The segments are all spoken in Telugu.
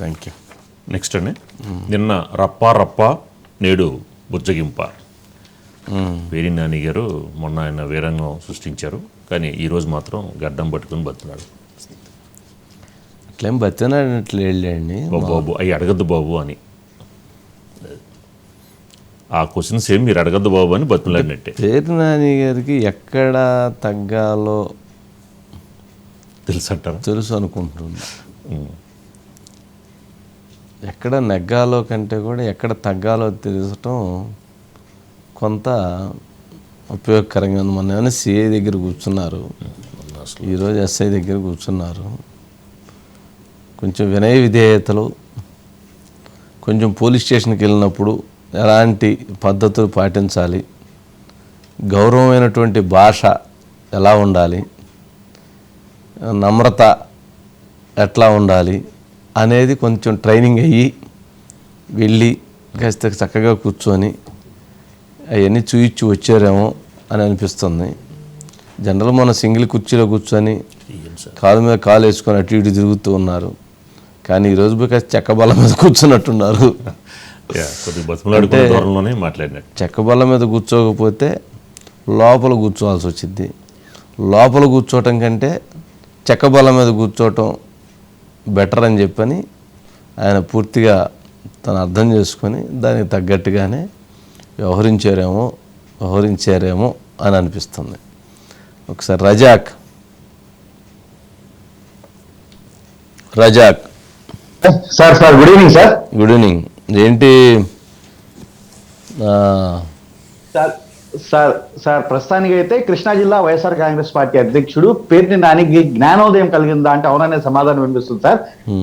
థ్యాంక్ యూ నెక్స్ట్ అండి. నిన్న రప్పా రప్పా నేడు బుజ్జగింప. వేరి నాని గారు మొన్న ఆయన వీరంగం సృష్టించారు. కానీ ఈరోజు మాత్రం గడ్డం పట్టుకుని బతున్నాడు అట్లేం బతినాడినట్లు వెళ్ళండి బాబు బాబు అవి అడగద్దు బాబు అని. ఆ క్వశ్చన్ సేమ్ మీరు అడగద్దు బాబు అని బతులాడినట్టే పేరు నాని గారికి ఎక్కడ తగ్గాలో తెలుసు అంటారా తెలుసు అనుకుంటున్నా. ఎక్కడ నెగ్గాలో కంటే కూడా ఎక్కడ తగ్గాలో తెలుసటం కొంత ఉపయోగకరంగా ఉంది. మొన్న ఏమైనా సిఐ దగ్గర కూర్చున్నారు. ఈరోజు ఎస్ఐ దగ్గర కూర్చున్నారు. కొంచెం వినయ విధేయతలు కొంచెం పోలీస్ స్టేషన్కి వెళ్ళినప్పుడు ఎలాంటి పద్ధతులు పాటించాలి గౌరవమైనటువంటి భాష ఎలా ఉండాలి నమ్రత ఎట్లా ఉండాలి అనేది కొంచెం ట్రైనింగ్ అయ్యి వెళ్ళి కాస్త చక్కగా కూర్చొని అవన్నీ చూయించి వచ్చారేమో అని అనిపిస్తుంది. జనరల్ మన సింగిల్ కుర్చీలో కూర్చొని కాలు మీద కాలు వేసుకొని అటు ఇటు తిరుగుతూ ఉన్నారు. కానీ ఈరోజు కాస్త చెక్క బల్ల మీద కూర్చున్నట్టున్నారు. చెక్క బల్ల మీద కూర్చోకపోతే లోపల కూర్చోవాల్సి వచ్చింది లోపల కూర్చోవటం కంటే చెక్క బల్ల మీద కూర్చోవటం బెటర్ అని చెప్పని ఆయన పూర్తిగా తను అర్థం చేసుకొని దానికి తగ్గట్టుగానే వ్యవహరించారేమో వ్యవహరించారేమో అని అనిపిస్తుంది. ఒకసారి Razak. Razak. Sir sir good evening sir. Good evening. ఏంటి? ఆ, సార్ సార్ సార్ ప్రస్తుతానికి అయితే కృష్ణా జిల్లా వైఎస్ఆర్ కాంగ్రెస్ పార్టీ అధ్యక్షుడు పేరుని నానికి జ్ఞానోదయం కలిగిందా అంటే అవుననే సమాధానం వినిపిస్తుంది సార్.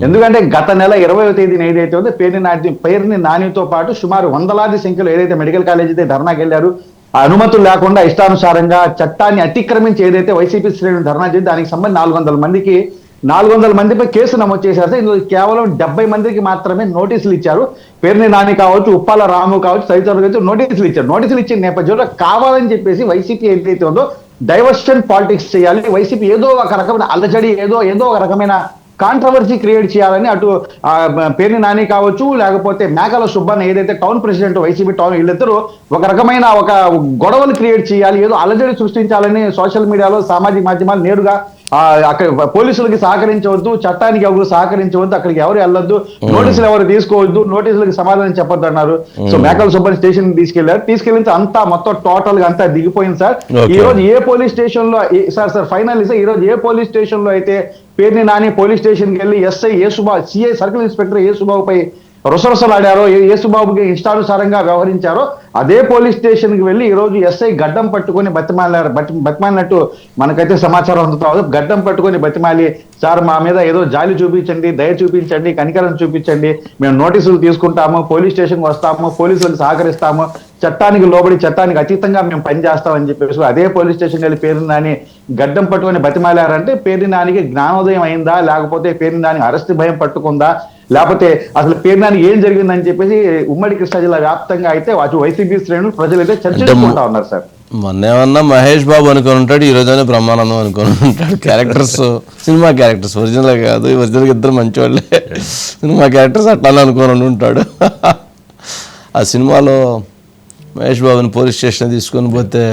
ఎందుకంటే గత నెల ఇరవై తేదీన ఏదైతే ఉందో పేరుని నాని పేరుని నానితో పాటు సుమారు వందలాది సంఖ్యలో ఏదైతే మెడికల్ కాలేజ్ అయితే ధర్నాకి వెళ్ళారు అనుమతులు లేకుండా ఇష్టానుసారంగా చట్టాన్ని అతిక్రమించి ఏదైతే వైసీపీ శ్రేణులు ధర్నా చేసి దానికి సంబంధించి నాలుగు వందల మందికి నాలుగు వందల మందిపై కేసు నమోదు చేశారు సార్. ఇందులో కేవలం డెబ్బై మందికి మాత్రమే నోటీసులు ఇచ్చారు. పేరుని నాని కావచ్చు ఉప్పాల రాము కావచ్చు తదితరులు కావచ్చు నోటీసులు ఇచ్చారు. నోటీసులు ఇచ్చిన నేపథ్యంలో కావాలని చెప్పేసి వైసీపీ ఏదైతే ఉందో డైవర్షన్ పాలిటిక్స్ చేయాలి. వైసీపీ ఏదో ఒక రకమైన అల్లజడి ఏదో ఏదో ఒక రకమైన కాంట్రవర్సీ క్రియేట్ చేయాలని అటు పేర్ని నాని కావచ్చు లేకపోతే మేకల సుబ్బన్న ఏదైతే టౌన్ ప్రెసిడెంట్ వైసీపీ టౌన్ వీళ్ళిద్దరూ ఒక రకమైన ఒక గొడవలు క్రియేట్ చేయాలి ఏదో అలజడి సృష్టించాలని సోషల్ మీడియాలో సామాజిక మాధ్యమాలు నేరుగా అక్కడ పోలీసులకి సహకరించవద్దు చట్టానికి ఎవరు సహకరించవద్దు అక్కడికి ఎవరు వెళ్ళొద్దు నోటీసులు ఎవరు తీసుకోవద్దు నోటీసులకు సమాధానం చెప్పొద్దు అన్నారు సో మేకల సుబ్బన్న స్టేషన్ తీసుకెళ్ళారు. తీసుకెళ్ళిన అంతా మొత్తం టోటల్గా అంతా దిగిపోయింది సార్. ఈ రోజు ఏ పోలీస్ స్టేషన్లో సార్ సార్ ఫైనల్ సార్ ఈ రోజు ఏ పోలీస్ స్టేషన్లో అయితే పేరుని నాని పోలీస్ స్టేషన్కి వెళ్ళి ఎస్ఐ ఏసుబా సిఐ సర్కిల్ ఇన్స్పెక్టర్ ఏసుబాబుపై రుసరుసలాడారో యేసుబాబుకి ఇష్టానుసారంగా వ్యవహరించారో అదే పోలీస్ స్టేషన్కి వెళ్ళి ఈరోజు ఎస్ఐ గడ్డం పట్టుకొని బతిమాలారు బతి బతిమాలినట్టు మనకైతే సమాచారం అందుతుంది గడ్డం పట్టుకొని బతిమాలి సార్ మా మీద ఏదో జాలి చూపించండి దయ చూపించండి కనికరం చూపించండి మేము నోటీసులు తీసుకుంటాము పోలీస్ స్టేషన్ వస్తాము పోలీసులకు సహకరిస్తాము చట్టానికి లోబడి చట్టానికి అతీతంగా మేము పనిచేస్తామని చెప్పేసి అదే పోలీస్ స్టేషన్ వెళ్ళి పేరు నాని గడ్డం పట్టుకొని బతిమాలారంటే పేరు నానికి జ్ఞానోదయం అయిందా లేకపోతే పేరు నాని అరెస్ట్ భయం పట్టుకుందా లేకపోతే అసలు పేరు నాని ఏం జరిగిందని చెప్పేసి ఉమ్మడి కృష్ణా జిల్లా వ్యాప్తంగా అయితే అటు వైసీపీ శ్రేణులు ప్రజలు అయితే చర్చించుకుంటా ఉన్నారు సార్. మొన్న ఏమన్నా మహేష్ బాబు అనుకొని ఉంటాడు ఈ రోజైనా బ్రహ్మానందం అనుకొని ఉంటాడు. క్యారెక్టర్స్ సినిమా క్యారెక్టర్స్ ఒరిజినల్ కాదు ఒరిజినల్ ఇద్దరు మంచివాళ్ళే సినిమా క్యారెక్టర్స్ అట్లా అనుకొని ఉంటాడు. ఆ సినిమాలో మహేష్ బాబుని పోలీస్ స్టేషన్ తీసుకొని పోతే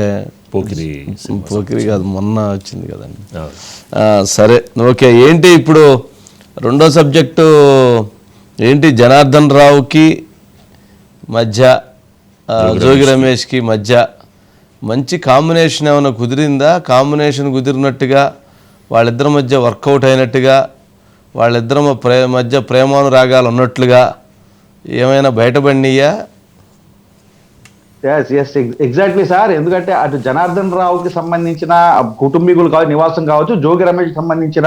పోకిరి పోకిరి కాదు మొన్న వచ్చింది కదండి. సరే ఓకే ఏంటి ఇప్పుడు రెండో సబ్జెక్టు ఏంటి? జనార్దన్ రావుకి మధ్య జోగి రమేష్కి. మధ్య మంచి కాంబినేషన్ ఏమైనా కుదిరిందా? కాంబినేషన్ కుదిరినట్టుగా వాళ్ళిద్దరి మధ్య వర్కౌట్ అయినట్టుగా వాళ్ళిద్దరి ప్రే మధ్య ప్రేమానురాగాలు ఉన్నట్లుగా ఏమైనా బయటపడినాయా? ఎస్ ఎస్ ఎగ్జాక్ట్లీ సార్ ఎందుకంటే అటు జనార్దన్ రావుకి సంబంధించిన కుటుంబీకులు కావచ్చు నివాసం కావచ్చు జోగి రమేష్ సంబంధించిన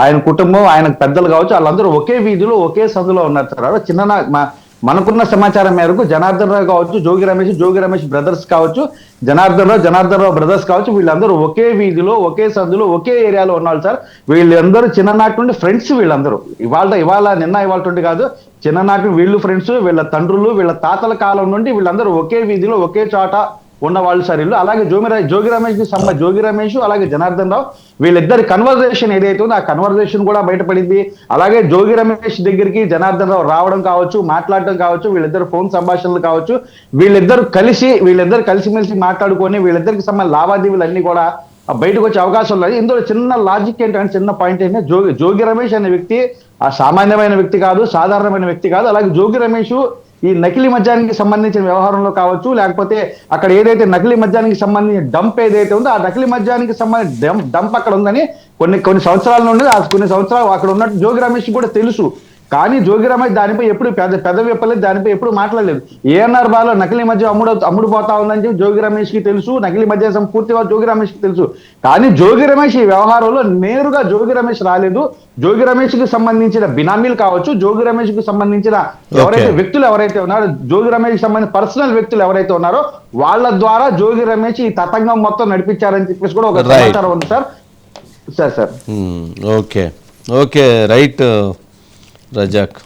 ఆయన కుటుంబం ఆయన పెద్దలు కావచ్చు వాళ్ళందరూ ఒకే వీధిలో ఒకే సందులో ఉన్నారు సార్ చిన్న మా- మనకున్న సమాచారం మేరకు జనార్దన్ రావు కావచ్చు జోగి రమేష్ జోగి రమేష్ బ్రదర్స్ కావచ్చు జనార్దన్ రావు జనార్దన్ రావు బ్రదర్స్ కావచ్చు వీళ్ళందరూ ఒకే వీధిలో ఒకే సందులో ఒకే ఏరియాలో ఉన్నారు సార్. వీళ్ళందరూ చిన్ననాటి నుండి ఫ్రెండ్స్ వీళ్ళందరూ. ఇవాళ ఇవాళ నిన్న ఇవాళ నుండి కాదు చిన్ననాటి వీళ్ళు ఫ్రెండ్స్ వీళ్ళ తండ్రులు వీళ్ళ తాతల కాలం నుండి వీళ్ళందరూ ఒకే వీధిలో ఒకే చోట ఉన్న వాళ్ళు సార్ ఇల్లు. అలాగే జోగి జోగి రమేష్ సమ్మ జోగి రమేష్ అలాగే జనార్దన్ రావు వీళ్ళిద్దరి కన్వర్జేషన్ ఏదైతే ఉందో ఆ కన్వర్జేషన్ కూడా బయటపడింది. అలాగే జోగి రమేష్ దగ్గరికి జనార్దన్ రావు రావడం కావచ్చు మాట్లాడడం కావచ్చు వీళ్ళిద్దరు ఫోన్ సంభాషణలు కావచ్చు. వీళ్ళిద్దరు కలిసి వీళ్ళిద్దరు కలిసిమెలిసి మాట్లాడుకొని వీళ్ళిద్దరికి సంబంధించిన లావాదేవీలు అన్ని కూడా బయటకు వచ్చే అవకాశం ఉన్నది ఇందులో చిన్న లాజిక్ ఏంటంటే చిన్న పాయింట్ ఏంటంటే జోగి జోగి రమేష్ అనే వ్యక్తి ఆ సామాన్యమైన వ్యక్తి కాదు సాధారణమైన వ్యక్తి కాదు. అలాగే జోగి రమేష్ ఈ నకిలీ మద్యానికి సంబంధించిన వ్యవహారంలో కావచ్చు లేకపోతే అక్కడ ఏదైతే నకిలీ మద్యానికి సంబంధించిన డంప్ ఏదైతే ఉందో ఆ నకిలీ మద్యానికి సంబంధించిన డంప్ డంప్ అక్కడ ఉందని కొన్ని కొన్ని సంవత్సరాల నుండి ఆ కొన్ని సంవత్సరాలు అక్కడ ఉన్నట్టు జోగి రమేష్ కూడా తెలుసు. కానీ జోగి రమేష్ దానిపై ఎప్పుడు పెద్ద పెద్ద విప్పలేదు దానిపై ఎప్పుడు మాట్లాడలేదు ఏఎన్ఆర్ బాలో నకిలీ మద్యం అమ్ముడు అమ్ముడు పోతా ఉందని చెప్పి జోగి రమేష్కి తెలుసు నకిలీ మద్యం పూర్తిగా జోగి రమేష్కి తెలుసు కానీ జోగి రమేష్ ఈ వ్యవహారంలో నేరుగా జోగి రమేష్ రాలేదు జోగి రమేష్కి సంబంధించిన బినామీలు కావచ్చు జోగి రమేష్కి సంబంధించిన ఎవరైతే. వ్యక్తులు ఎవరైతే ఉన్నారో జోగి రమేష్ సంబంధించిన పర్సనల్ వ్యక్తులు ఎవరైతే ఉన్నారో వాళ్ళ ద్వారా జోగి రమేష్ ఈ తతంగం మొత్తం నడిపించారని చెప్పేసి కూడా ఒక. సమాచారం ఉంది sir sir sir. Okay okay right Razak